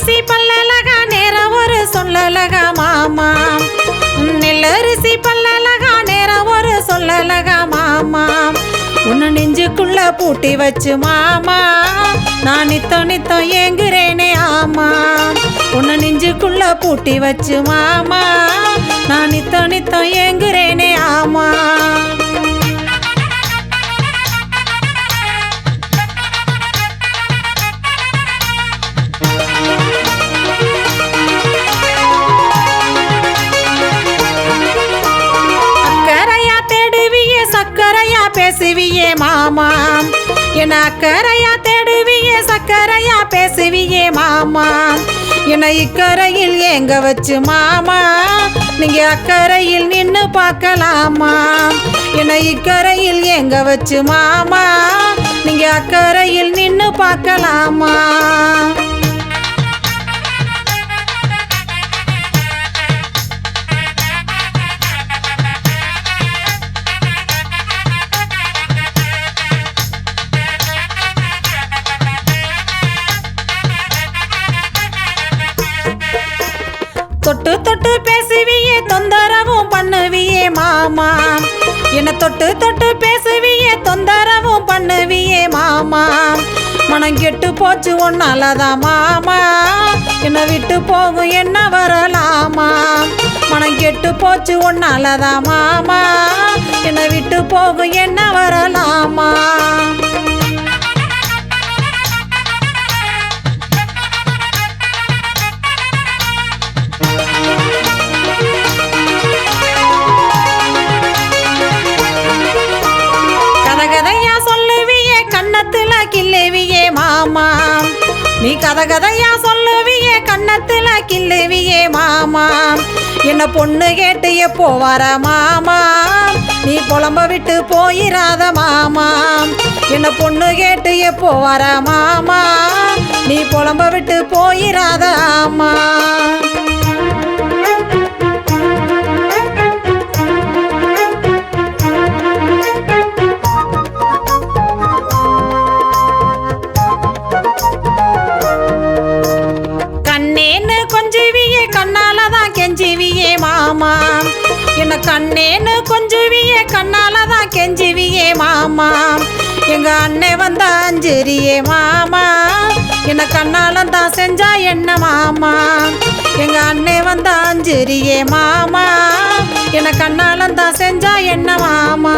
நெல்லரிசி பல்லலகா நேரம் ஒரு சொல்லலகா மாமா. நெல்லரிசி பல்லலகா நேரம் ஒரு சொல்லலகா மாமா. உன்னை நெஞ்சுக்குள்ள பூட்டி வச்சு மாமா. நான் நித்தம் நித்தம் ஏங்குறேனே ஆமா. உன்னை நெஞ்சுக்குள்ள பூட்டி வச்சு மாமா. நான் நித்தம் நித்தம் ஏங்குறேனே பேசுவியே மாமா என அக்கறையா தேடுவியே சக்கரையா பேசுவியே மாமா என இக்கரையில் எங்க வச்சு மாமா. நீங்க அக்கறையில் நின்னு பார்க்கலாமா? என இக்கரையில் எங்க வச்சு மாமா. நீங்க அக்கறையில் நின்னு மாமா. என்ன தொட்டு தொட்டு பேசுவியே தொந்தரவும் பண்ணுவியே மாமா. மனம் கெட்டு போச்சு ஒன்னாலதான் மாமா. என்னை விட்டு போகும் என்ன வரலாமா? மனம் கெட்டு போச்சு ஒன்னாலதான் மாமா. என்னை விட்டு போகும் என்ன வரலாமா? கிள்ளுவியே மாமா. நீ கதை கதையா சொல்லுவியே கண்ணத்துல கிள்ளுவியே மாமா. என்ன பொண்ணு கேட்டு எப்போ வர மாமா? நீ புலம்ப விட்டு போயிராத மாமா. என்ன பொண்ணு கேட்டு எப்போ வர மாமா? நீ புலம்ப விட்டு போயிராத கண்ணால தான் கெஞ்சுவியே மாமா. என்ன கண்ணேன்னு கொஞ்சுவியே கண்ணால தான் கெஞ்சுவியே மாமா. எங்க அண்ணன் வந்த அஞ்சரியே மாமா. என்ன கண்ணால தான் செஞ்சா என்ன மாமா. எங்க அண்ணன் வந்த அஞ்சரியே மாமா. என்ன கண்ணால தான் செஞ்சா என்ன மாமா.